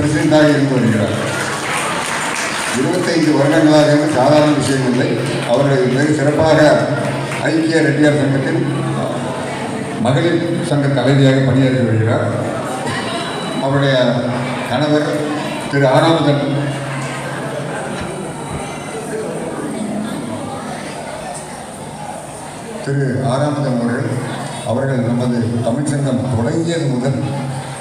பிரசிடண்டாக இருந்து வருகிறார். இருபத்தைந்து வருடங்களாக சாதாரண விஷயம் இல்லை. அவர்கள் மிக சிறப்பாக ஐக்கிய ரெட்டியார் சங்கத்தின் மகளிர் சங்க தலைவியாக பணியாற்றி வருகிறார். அவருடைய கணவர் திரு ஆராமதன் திரு ஆராமதம் அவர்கள் அவர்கள் நமது தமிழ் சங்கம் தொடங்கியது முதல்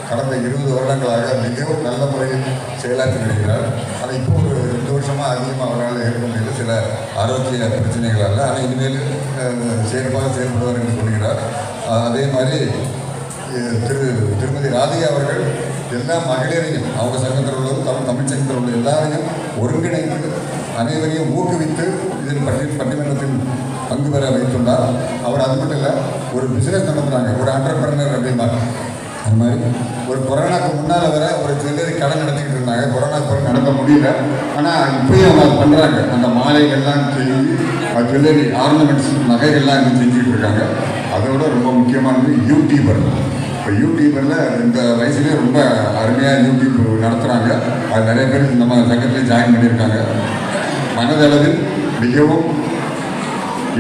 கடந்த இருபது வருடங்களாக மிகவும் நல்ல முறையில் செயலாற்றி வருகிறார். ஆனால் இப்போ ஒரு ரெண்டு வருஷமாக அதிகமாக அவரால் இருக்க முடியல சில ஆரோக்கிய பிரச்சனைகளால் ஆனால் இனிமேல் அஹ், செயல்படுவார் என்று சொல்கிறார். அதே மாதிரி திரு திருமதி ராதிகா அவர்கள் எல்லா மகளிரையும் அவங்க சங்கத்தில் உள்ளதும் தமிழ் தமிழ் சங்கத்தில் உள்ள எல்லாரையும் ஒருங்கிணைத்து அனைவரையும் ஊக்குவித்து இதில் பட்டி பட்டிமன்றத்தில் பங்கு பெற வைத்துள்ளார். அவர் அது மட்டும் இல்லை ஒரு பிஸ்னஸ் நடத்துகிறாங்க ஒரு ஆண்டர்பிரனர் அப்படிம்பாங்க. அது மாதிரி ஒரு கொரோனாக்கு முன்னால் வர ஒரு ஜுவல்லரி கடை நடத்திக்கிட்டு இருந்தாங்க. கொரோனாக்கு பிறகு நடத்த முடியல. ஆனால் இப்பயும் அவங்க பண்ணுறாங்க அந்த மாலைகள்லாம் செஞ்சு அது ஜுவல்லரி ஆர்னமெண்ட்ஸ் நகைகள்லாம் இன்னும் செஞ்சுட்டு இருக்காங்க. அதோட ரொம்ப முக்கியமானது யூடியூபர் இப்போ யூடியூபரில் இந்த வயசுலேயே ரொம்ப அருமையாக யூடியூப் நடத்துகிறாங்க அது நிறைய பேர் நம்ம சங்கத்திலே ஜாயின் பண்ணியிருக்காங்க. மனதளவில் மிகவும்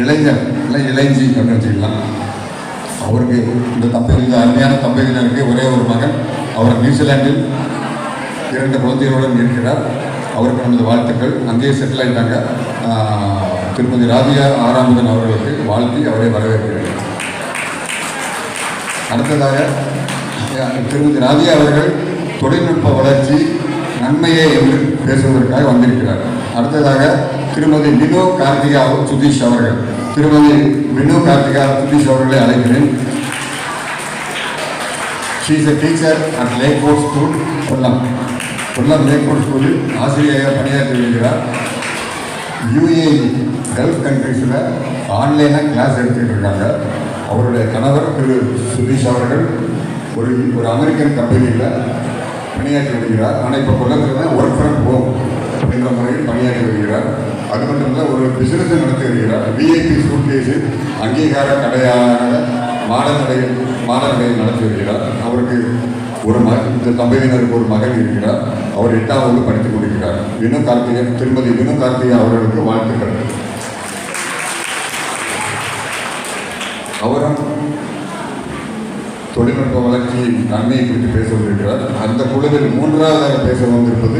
இளைஞர் இல்லை இளைஞ்சி அப்படின்னு வச்சுக்கலாம். அவருக்கு இந்த தம்பதியில் அருமையான தம்பதியினருக்கு ஒரே ஒரு மகன். அவர் நியூசிலாந்தில் இரண்டு குழந்தைகளுடன் இருக்கிறார். அவருக்கு நமது வாழ்த்துக்கள். அங்கேயே செட்டில் ஆகிட்டாங்க திருமதி ராதிகா ஆராமுதன் அவர்களுக்கு வாழ்த்தி அவரை வரவேற்கிறேன். அடுத்ததாக திருமதி ராதிகா அவர்கள் தொழில்நுட்ப வளர்ச்சி நன்மையே என்று பேசுவதற்காக வந்திருக்கிறார். அடுத்ததாக திருமதி நிதோ கார்த்திகா சுதீஷ் அவர்கள். திருமதி மினு கார்த்திகா சுதீஷ் அவர்களை அழைக்கிறேன். She is teacher at lake school Kollam Kollam lake ஸ்கூலில் ஆசிரியராக பணியாற்றி வருகிறார். யூஏஇ கல்ஃப் கண்ட்ரீஸில் ஆன்லைனாக கிளாஸ் எடுத்துகிட்டு இருக்காங்க. அவருடைய கணவர் திரு சுதீஷ் அவர்கள் ஒரு ஒரு அமெரிக்கன் கம்பெனியில் பணியாற்றி வருகிறார். ஆனால் இப்போ கொல்லத்தில் தான் ஒர்க் ஃப்ரம் ஹோம் என்ற முறையில் பணியாற்றி வருகிறார். அது மட்டும் இல்லை ஒரு பிசினஸை நடத்தி வருகிறார். விஐபி சூட்கேஸு அங்கீகார கடையாக மாடநடை மாடநடையை நடத்தி வருகிறார். அவருக்கு ஒரு மக இந்த தம்பதியினருக்கு ஒரு மகன் இருக்கிறார். அவர் எட்டாவது படித்துக் கொண்டிருக்கிறார். வினு கார்த்திகன் திருமதி வினு கார்த்திகா அவர்களுக்கு வாழ்த்துக்கள் அவரும் தொழில்நுட்ப வளர்ச்சி நன்மையை குறித்து பேச வந்திருக்கிறார். அந்த குழுவில் மூன்றாவதாக பேச வந்திருப்பது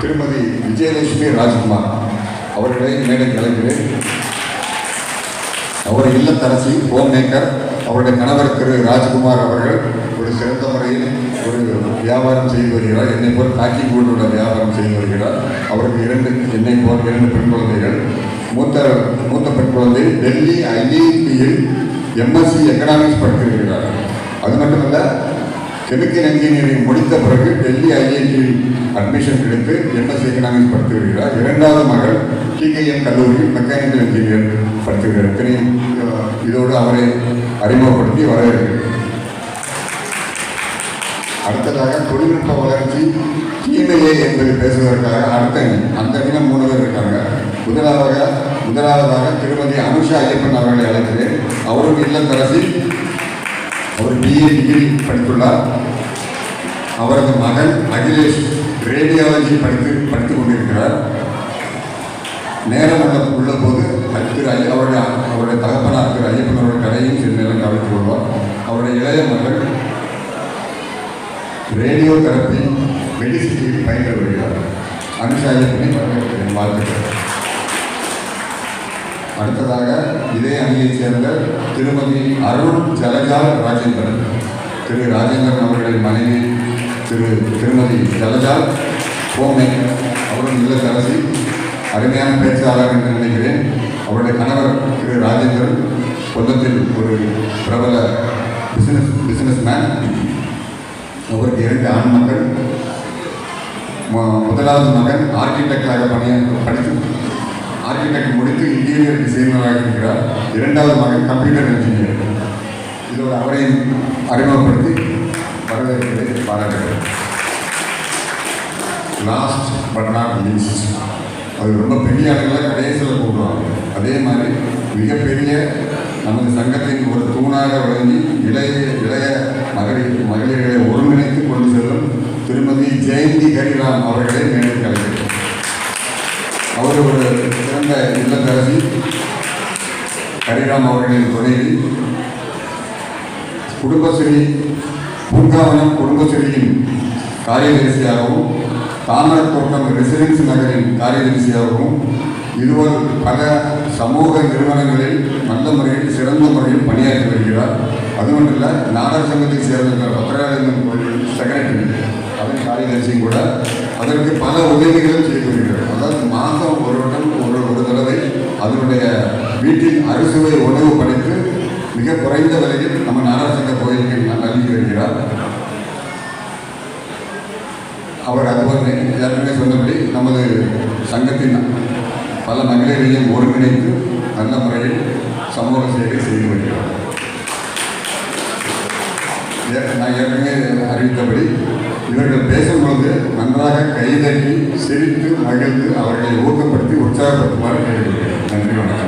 திருமதி விஜயலட்சுமி ராஜ்குமார். அவர்களை மேடை கலைக்கிறேன் அவர் இல்லத்தரசி ஹோம் மேக்கர் அவருடைய கணவர் திரு ராஜ்குமார் அவர்கள் ஒரு சிறந்த முறையில் ஒரு வியாபாரம் செய்து வருகிறார். என்னை போல் பேக்கிங் உள்ள வியாபாரம் செய்து வருகிறார். அவருக்கு இரண்டு என்னை போல் இரண்டு பெண் குழந்தைகள். மூத்த மூத்த பெண் குழந்தை டெல்லி ஐஐடியில் எம்எஸ்சி எக்கனாமிக்ஸ் படித்திருக்கிறார். அது மட்டுமல்ல கெமிக்கல் இன்ஜினியரிங் முடித்த பிறகு டெல்லி ஐஐடியில் அட்மிஷன் கிடைத்து எம்எஸ் எக்கனாமிக்ஸ் படித்து வருகிறார். இரண்டாவது மகள் டிகேஎம் கல்லூரியில் மெக்கானிக்கல் இன்ஜினியர் படித்து வருகிறார் இதோடு அவரை அறிமுகப்படுத்தி வரவேற்கிறேன். அடுத்ததாக தொழில்நுட்ப வளர்ச்சி தீமையே என்பது பேசுவதற்காக அடுத்த அந்த அணியில் மூணு பேர் இருக்காங்க. முதலாவதாக முதலாவதாக திருமதி அனுஷா ஐயப்பன் அவர்களை அழைக்கிறேன். அவரும் இல்லத்தரசி அவர் பிஏ டிகிரி படித்துள்ளார். அவரது மகன் அகிலேஷ் ரேடியாலஜி படித்து படித்துக் கொண்டிருக்கிறார். நேரம் உள்ள உள்ள போது திரு அவருடைய அவருடைய தகப்பனார் திரு ஐயப்பன் அவருடைய கடையும் சில நேரம் கவனித்துக் கொள்வார் அவருடைய இளைய மகள் ரேடியோ தெரப்பி மெடிசிட்டியில் பயின்று வருகிறார். அனுஷா ஐயப்பனை வாழ்த்துக்கிறார் அடுத்ததாக இதே அணியைச் சேர்ந்த திருமதி அருண் ஜலஜா ராஜேந்திரன். திரு ராஜேந்திரன் அவர்களின் மனைவி திரு திருமதி ஜலஜா கோமை அவரும் இல்லத்தரசி அருமையான பேச்சாளர் என்று நினைக்கிறேன். அவருடைய கணவர் திரு ராஜேந்திரன். கொல்லத்தில் ஒரு பிரபல பிசினஸ் பிசினஸ் மேன் அவருக்கு இரண்டு ஆண் மக்கள் முதலாவது மகன் ஆர்கிடெக்டாக பணிய படித்து ஆர்கிடெக்ட் முடித்து இன்டீரியர் டிசைனராக இருக்கிறார். இரண்டாவது மகன் கம்ப்யூட்டர் இன்ஜினியர். இதோட அவரையும் அறிமுகப்படுத்தி வரவேற்கிறேன் பாராட்டுகிறேன். லாஸ்ட் பட் நாட் லீஸ்ட் அது ரொம்ப பெரிய அளவில் கடைசியில் கூடுவாங்க அதே மாதிரி மிகப்பெரிய நமது சங்கத்தின் ஒரு தூணாக விளங்கி இளைய ஜெயராம் அவர்களின் துணைவி குடும்பஸ்ரீ பூங்காவனம் குடும்பஸ்ரீயின் காரியதரிசியாகவும் தாமரத்தோட்டம் ரெசிடென்சி நகரின் காரியதரிசியாகவும் இருவர் பல சமூக நிறுவனங்களில் நல்ல முறையில் சிறந்த முறையில் பணியாற்றி வருகிறார். அது மட்டும் இல்லை நாடக சங்கத்தை சேர்ந்த பத்திராளர்கள் கோயில் செக்ரட்டரி அதன் காரியதரிசியும் கூட அதற்கு பல உதவிகளும் செய்து வருகிறார். அதாவது மாதம் ஒரு வருடம் ஒரு ஒரு தடவை அதனுடைய வீட்டில் அறுசுவை உணவு படைத்து மிக குறைந்த விலையில் நம்ம நாராசங்க கோயிலுக்கு நல்கி வருகிறார். அவர் அதுபோல் ஏற்கனவே சொன்னபடி நமது சங்கத்தின் பல மகளிரையும் ஒருங்கிணைத்து நல்ல முறையில் சமூக சேவை செய்து வருகிறார். நான் ஏற்கனவே அறிவித்தபடி இவர்கள் பேசும்பொழுது நன்றாக கைதட்டி சிரித்து மகிழ்ந்து அவர்களை ஊக்கப்படுத்தி உற்சாகப்படுத்துமாறு கேட்டுக்கொள்கிறேன். நன்றி வணக்கம்.